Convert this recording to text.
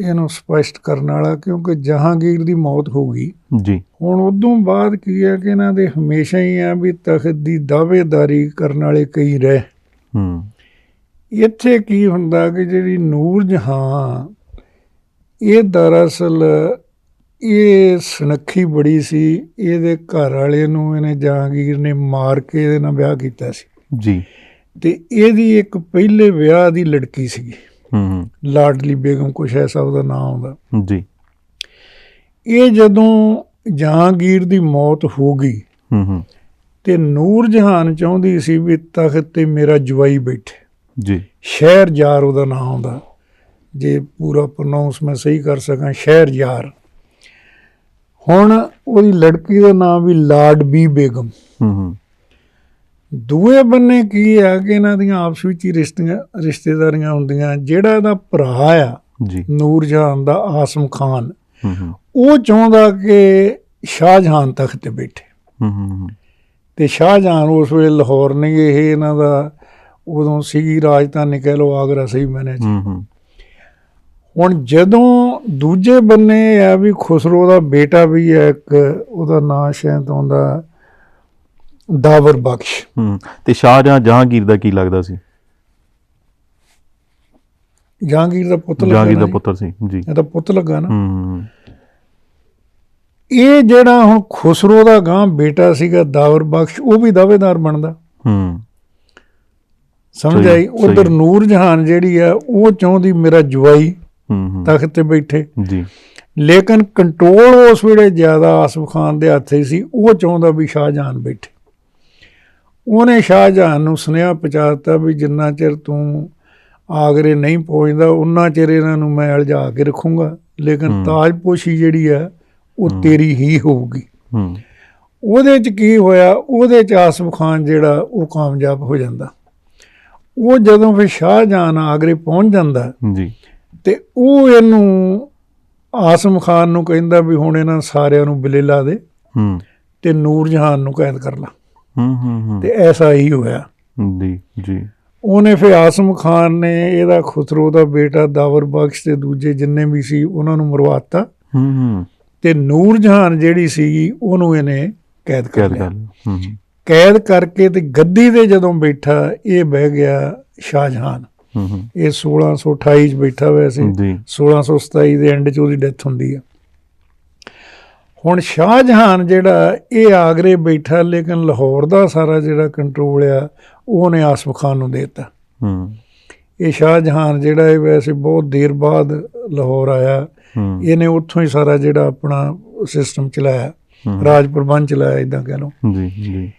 ਇਹਨੂੰ ਸਪਸ਼ਟ ਕਰਨ ਵਾਲਾ ਕਿਉਂਕਿ ਜਹਾਂਗੀਰ ਦੀ ਮੌਤ ਹੋ ਗਈ। ਜੀ। ਹੁਣ ਉਦੋਂ ਬਾਅਦ ਕੀ ਹੈ ਕਿ ਇਹਨਾਂ ਦੇ ਹਮੇਸ਼ਾ ਹੀ ਆ ਵੀ ਤਖਤ ਦੀ ਦਾਅਵੇਦਾਰੀ ਕਰਨ ਵਾਲੇ ਕਈ ਰਹੇ। ਹੂੰ। ਇੱਥੇ ਕੀ ਹੁੰਦਾ ਕਿ ਜਿਹੜੀ ਨੂਰ ਜਹਾਂ ਇਹ ਦਰਅਸਲ ਇਹ ਸੁਨੱਖੀ ਬੜੀ ਸੀ ਇਹਦੇ ਘਰ ਵਾਲੇ ਨੂੰ ਇਹਨੇ ਜਹਾਂਗੀਰ ਨੇ ਮਾਰ ਕੇ ਇਹਦੇ ਨਾਲ ਵਿਆਹ ਕੀਤਾ ਸੀ। ਜੀ। ਤੇ ਇਹਦੀ ਇੱਕ ਪਹਿਲੇ ਵਿਆਹ ਦੀ ਲੜਕੀ ਸੀਗੀ। ਹੂੰ ਲਾਡਲੀ ਬੇਗਮ ਕੁਛ ਐਸਾ ਉਹਦਾ ਨਾਮ ਆਉਂਦਾ। ਜੀ। ਇਹ ਜਦੋਂ ਜਹਾਂਗੀਰ ਦੀ ਮੌਤ ਹੋ ਗਈ ਹੂੰ ਹੂੰ। ਤੇ ਨੂਰ ਜਹਾਨ ਚਾਹੁੰਦੀ ਸੀ ਵੀ ਤਖਤ ਤੇ ਮੇਰਾ ਜਵਾਈ ਬੈਠੇ। ਜੀ। ਸ਼ਹਿਰ ਯਾਰ ਉਹਦਾ ਨਾਮ ਆਉਂਦਾ। ਜੇ ਪੂਰਾ ਪ੍ਰੋਨਾਂਸ ਮੈਂ ਸਹੀ ਕਰ ਸਕਾਂ ਸ਼ਹਿਰ ਯਾਰ। ਹੁਣ ਉਹਦੀ ਲੜਕੀ ਦਾ ਨਾਮ ਵੀ ਲਾਡਬੀ ਬੇਗਮ। ਹੂੰ ਹੂੰ। ਦੂਏ ਬੰਨੇ ਕੀ ਆ ਕਿ ਇਹਨਾਂ ਦੀਆਂ ਆਪਸ ਵਿੱਚ ਹੀ ਰਿਸ਼ਤੀਆਂ ਰਿਸ਼ਤੇਦਾਰੀਆਂ ਹੁੰਦੀਆਂ ਜਿਹੜਾ ਇਹਦਾ ਭਰਾ ਆ ਜੀ। ਨੂਰ ਜਹਾਨ ਦਾ ਆਸਮ ਖਾਨ ਉਹ ਚਾਹੁੰਦਾ ਕਿ ਸ਼ਾਹਜਹਾਨ ਤਖਤ ਤੇ ਬੈਠੇ। ਹੂੰ ਹੂੰ ਤੇ ਸ਼ਾਹਜਹਾਨ ਉਸ ਵੇਲੇ ਲਾਹੌਰ ਨਹੀਂ ਇਹ ਇਹਨਾਂ ਦਾ ਉਦੋਂ ਸੀਗੀ ਰਾਜਧਾਨੀ ਕਹਿ ਲੋ ਆਗਰਾ ਸਹੀ ਮੈਨੇ ਹੂੰ ਹੂੰ। ਹੁਣ ਜਦੋਂ ਦੂਜੇ ਬੰਨੇ ਆ ਵੀ ਖੁਸਰੋ ਦਾ ਬੇਟਾ ਵੀ ਹੈ ਇੱਕ ਉਹਦਾ ਨਾਂ ਸ਼ਾਇਦ ਆਉਂਦਾ ਦਾਵਰ ਬਖਸ਼। ਹੂੰ ਤੇ ਸ਼ਾਹਜਹਾਂ ਜਹਾਂਗੀਰ ਦਾ ਕੀ ਲੱਗਦਾ ਸੀ? ਜਹਾਂਗੀਰ ਦਾ ਪੁੱਤ ਲੱਗਾ ਜਹਾਂਗੀਰ ਦਾ ਪੁੱਤਰ ਸੀ ਜੀ। ਤਾਂ ਪੁੱਤ ਲੱਗਾ ਨਾ। ਹੂੰ ਹੂੰ ਇਹ ਜਿਹੜਾ ਹੁਣ ਖੁਸਰੋ ਦਾ ਗਾਂ ਬੇਟਾ ਸੀਗਾ ਦਾਵਰ ਬਖਸ਼ ਉਹ ਵੀ ਦਾਅਵੇਦਾਰ ਬਣਦਾ। ਹੂੰ। ਸਮਝ ਆਈ ਉਧਰ ਹੈ। ਨੂਰ ਜਹਾਨ ਜਿਹੜੀ ਆ ਉਹ ਚਾਹੁੰਦੀ ਮੇਰਾ ਜਵਾਈ ਹੂੰ ਹੂੰ। ਤਖਤ ਤੇ ਬੈਠੇ। ਜੀ। ਲੇਕਿਨ ਕੰਟਰੋਲ ਉਸ ਵੇਲੇ ਜ਼ਿਆਦਾ ਆਸਫ ਖਾਨ ਦੇ ਹੱਥੇ ਸੀ ਉਹ ਚਾਹੁੰਦਾ ਵੀ ਸ਼ਾਹਜਹਾਨ ਬੈਠੇ। ਉਹਨੇ ਸ਼ਾਹਜਹਾਨ ਨੂੰ ਸੁਨੇਹਾ ਪਹੁੰਚਾ ਦਿੱਤਾ ਵੀ ਜਿੰਨਾ ਚਿਰ ਤੂੰ ਆਗਰੇ ਨਹੀਂ ਪਹੁੰਚਦਾ ਉਨਾ ਚਿਰ ਇਹਨਾਂ ਨੂੰ ਮੈਂ ਅਲਝਾ ਕੇ ਰੱਖੂੰਗਾ। ਲੇਕਿਨ। ਤਾਜਪੋਸ਼ੀ ਜਿਹੜੀ ਆ ਉਹ। ਤੇਰੀ ਹੀ ਹੋਊਗੀ। ਹੂੰ। ਉਹਦੇ ਚ ਕੀ ਹੋਇਆ? ਉਹਦੇ ਚ ਆਸਫ ਖਾਨ ਜਿਹੜਾ ਉਹ ਕਾਮਯਾਬ ਹੋ ਜਾਂਦਾ। ਉਹ ਜਦੋਂ ਫਿਰ ਸ਼ਾਹਜਹਾਨ ਆਗਰੇ ਪਹੁੰਚ ਜਾਂਦਾ ਜੀ। ਤੇ ਉਹ ਇਹਨੂੰ ਆਸਮ ਖਾਨ ਨੂੰ ਕਹਿੰਦਾ ਵੀ ਹੁਣ ਇਹਨਾਂ ਸਾਰਿਆਂ ਨੂੰ ਬਿਲੇ ਲਾ ਦੇ ਹੂੰ। ਤੇ ਨੂਰ ਜਹਾਨ ਨੂੰ ਕੈਦ ਕਰ ਲਾ। ਹੂੰ ਤੇ ਐਸਾ ਹੀ ਹੋਇਆ। ਜੀ ਜੀ। ਉਹਨੇ ਫਿਰ ਆਸਮ ਖਾਨ ਨੇ ਇਹਦਾ ਖੁਸਰੋ ਦਾ ਬੇਟਾ ਦਾਵਰ ਬਖਸ਼ ਤੇ ਦੂਜੇ ਜਿੰਨੇ ਵੀ ਸੀ ਉਹਨਾਂ ਨੂੰ ਮਰਵਾਤਾ ਹੂੰ ਹੂੰ। ਤੇ ਨੂਰ ਜਹਾਨ ਜਿਹੜੀ ਸੀ ਉਹਨੂੰ ਇਹਨੇ ਕੈਦ ਕਰ ਲਿਆ। ਹੂੰ ਕੈਦ ਕਰਕੇ ਤੇ ਗੱਦੀ ਤੇ ਜਦੋਂ ਬੈਠਾ ਇਹ ਬਹਿ ਗਿਆ ਸ਼ਾਹਜਹਾਨ। ਹੂੰ ਹੂੰ। ਇਹ 1628 ਚ ਬੈਠਾ ਹੋਇਆ ਸੀ ਜੀ 1627 ਦੇ ਐਂਡ 'ਚ ਉਹਦੀ ਡੈਥ ਹੁੰਦੀ ਆ। ਹੁਣ ਸ਼ਾਹਜਹਾਨ ਜਿਹੜਾ ਇਹ ਆਗਰੇ ਬੈਠਾ ਲੇਕਿਨ ਲਾਹੌਰ ਦਾ ਸਾਰਾ ਜਿਹੜਾ ਕੰਟਰੋਲ ਆ ਉਹਨੇ ਆਸਮ ਖਾਨ ਨੂੰ ਦੇ ਦਿੱਤਾ। ਹੂੰ। ਇਹ ਸ਼ਾਹਜਹਾਨ ਜਿਹੜਾ ਇਹ ਵੈਸੇ ਬਹੁਤ ਦੇਰ ਬਾਅਦ ਲਾਹੌਰ ਆਇਆ ਇਹਨੇ ਉੱਥੋਂ ਹੀ ਸਾਰਾ ਜਿਹੜਾ ਆਪਣਾ ਸਿਸਟਮ ਚਲਾਇਆ ਰਾਜ ਪ੍ਰਬੰਧ ਚਲਾਇਆ ਇਦਾਂ ਕਹਿ ਲਓ। ਜੀ ਜੀ।